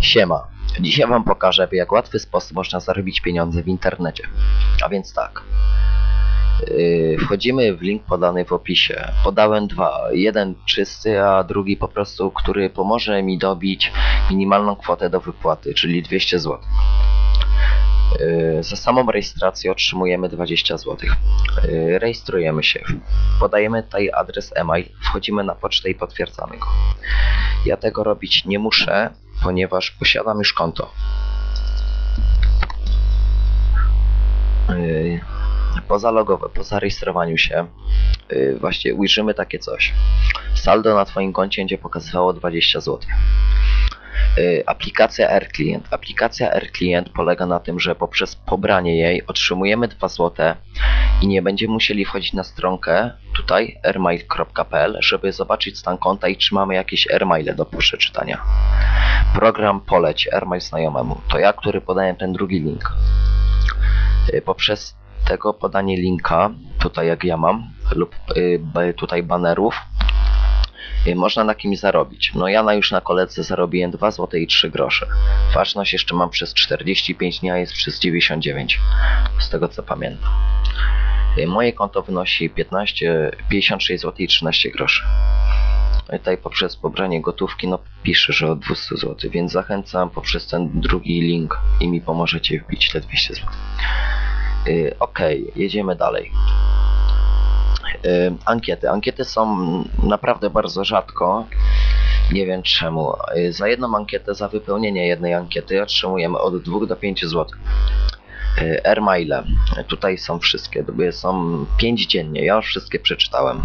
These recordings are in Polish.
Siema. Dzisiaj Wam pokażę, w jak łatwy sposób można zarobić pieniądze w internecie. A więc tak. Yy, Wchodzimy w link podany w opisie. Podałem dwa. Jeden czysty, a drugi po prostu, który pomoże mi dobić minimalną kwotę do wypłaty, czyli 200 zł. Yy, Za samą rejestrację otrzymujemy 20 zł. Yy, Rejestrujemy się. Podajemy tutaj adres e-mail, wchodzimy na pocztę i potwierdzamy go. Ja tego robić nie muszę, ponieważ posiadam już konto. Yy, Po zalogowe, po zarejestrowaniu się yy, właśnie ujrzymy takie coś. Saldo na Twoim koncie będzie pokazywało 20 zł. Yy, Aplikacja AirClient. Aplikacja AirClient polega na tym, że poprzez pobranie jej otrzymujemy 2 zł i nie będziemy musieli wchodzić na stronkę tutaj airmail.pl, żeby zobaczyć stan konta i czy mamy jakieś airmaile do przeczytania. Program poleć airmail znajomemu. To ja, który podaję ten drugi link. Y, Poprzez tego podanie linka, tutaj jak ja mam, lub y, tutaj banerów, y, można na kimś zarobić. No ja na już na koledze zarobiłem 2 zł i 3 grosze. Ważność jeszcze mam przez 45 dni, a jest przez 99. Z tego co pamiętam. Y, Moje konto wynosi 15, 56 zł i 13 groszy. No tutaj poprzez pobranie gotówki, no pisze, że o 200 zł, więc zachęcam poprzez ten drugi link i mi pomożecie wbić te 200 zł. Yy, ok, jedziemy dalej. Yy, ankiety. Ankiety są naprawdę bardzo rzadko. Nie wiem czemu. Yy, za jedną ankietę, za wypełnienie jednej ankiety otrzymujemy od 2 do 5 zł. Yy, Airmaile. Tutaj są wszystkie. Są 5 dziennie. Ja już wszystkie przeczytałem.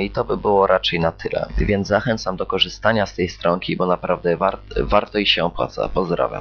I to by było raczej na tyle. Więc zachęcam do korzystania z tej stronki, bo naprawdę wart, warto i się opłaca. Pozdrawiam.